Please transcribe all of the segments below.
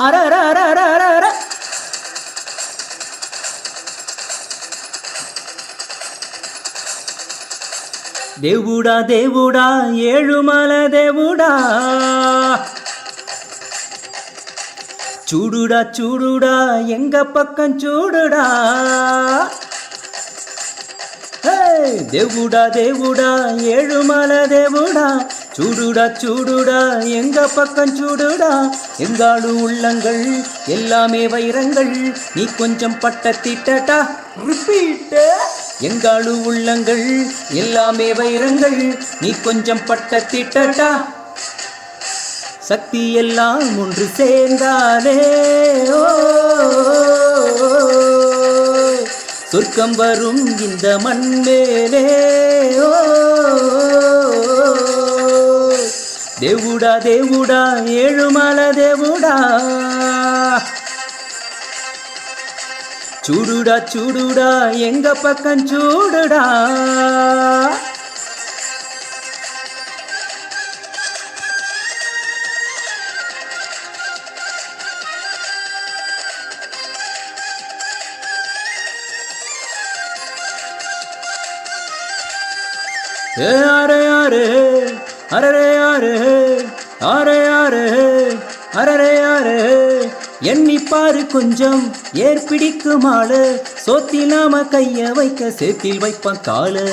అర అర అర అర అర అర దేవుడా దేవుడా ఏడుమల దేవుడా. చూడుడా చూడుడా ఎంగ పక్కం చూడుడా. దేవుడా దేవుడా ఏడుమల దేవుడా. சூடுடா சூடுடா எங்க பக்கம் சூடுடா. எங்காடு உள்ளங்கள் எல்லாமே வைரங்கள். நீ கொஞ்சம் பட்டத்திட்டடா ரிப்பீட்டு. எங்காடு உள்ளங்கள் எல்லாமே வைரங்கள். நீ கொஞ்சம் பட்டத்திட்டடா சக்தி எல்லாம் ஒன்று சேர்ந்தாலே. ஓ சொர்க்கம் வரும் இந்த மண்மேலே. ஓ దేవుడా దేవుడా ఏడుమల దేవుడా చూడుడా చూడుడా ఎంగ పక్కన చూడుడా அரே அரே அரே யாரு? ஆரே யாரு அரரே யாரு எண்ணிப்பாரு கொஞ்சம் ஏற்பிடிக்குமாளு சோத்திலாம கைய வைக்க சேத்தில் வைப்பான் காலு.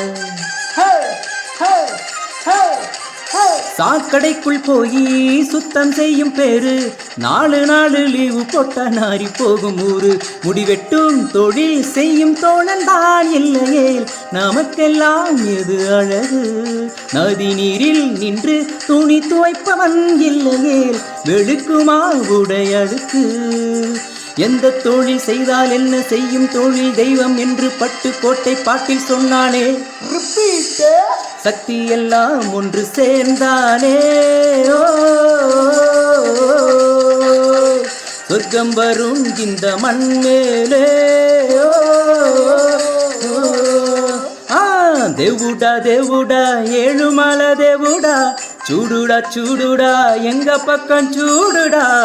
சாக்கடைக்குள் போய் சுத்தம் செய்யும் பேரு நாலு நாலு லீவு போட்ட நாரி போகும் ஊரு. முடிவெட்டும் தொழில் செய்யும் தோழன் தான் இல்லையே நமக்கெல்லாம் எது அழகு? நதி நீரில் நின்று துணி துவைப்பவன் இல்லையே வெளுக்குமா உடையழுக்கு எந்த தொழில் செய்தால் என்ன செய்யும் தொழில் தெய்வம் என்று பட்டு கோட்டை பாட்டில் சொன்னானே. சக்தி எல்லாம் ஒன்று சேர்ந்தானே. சொர்க்கம் வரும் இந்த மண் மண்மேலே தேவுடா தேவுடா ஏழுமலை தேவுடா. சூடுடா சூடுடா எங்க பக்கம் சூடுடா.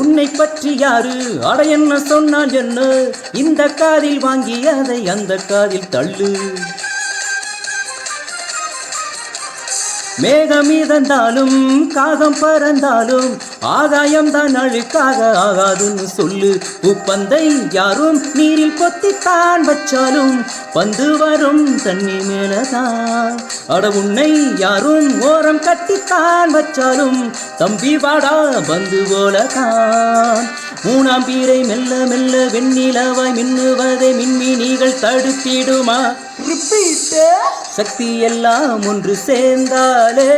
உன்னை பற்றி யாரு? அட என்ன சொன்னான் என்ன இந்த காதில் வாங்கி அதை அந்த காதில் தள்ளு. மேகம் இறந்தாலும் காகம் பறந்தாலும் ஆகாயம் தான் அழுக்காக ஆகாதுன்னு சொல்லு. உப்பந்தை யாரும் நீரில் பொத்தித்தான் வச்சாலும் பந்து வரும் தண்ணி மேலதான். அட உன்னை யாரும் ஓரம் கட்டித்தான் வச்சாலும் தம்பி வாடா பந்து போலதான். மூணாம் பீரை மெல்ல மெல்ல வெண்ணிலவாய் மின்னுவதை மின்மினிகள் தடுத்திடுமா சக்தி எல்லாம் ஒன்று சேர்ந்தாலே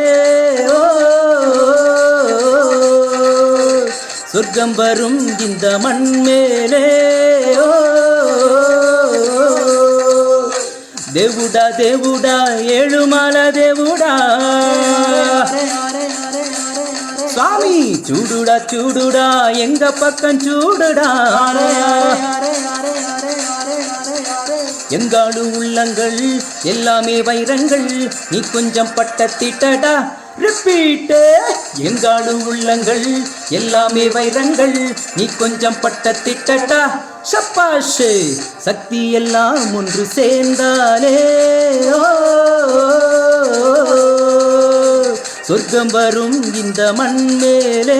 சொர்க்கம் வரும் இந்த மண் மேலே தேவுடா தேவுடா ஏழுமல தேவுடா சாமி. சூடுடா சூடுடா எங்க பக்கம் சூடுடா. எங்காடு உள்ளங்கள் எல்லாமே வைரங்கள். நீ கொஞ்சம் பட்டத்திட்டடா ரிப்பீட்டு எங்காடு உள்ளங்கள் எல்லாமே வைரங்கள். நீ கொஞ்சம் பட்டத்திட்டடா சப்பாஷு. சக்தி எல்லாம் ஒன்று சேர்ந்தாலே ஓ. சொர்க்கம் வரும் இந்த மண் மேலே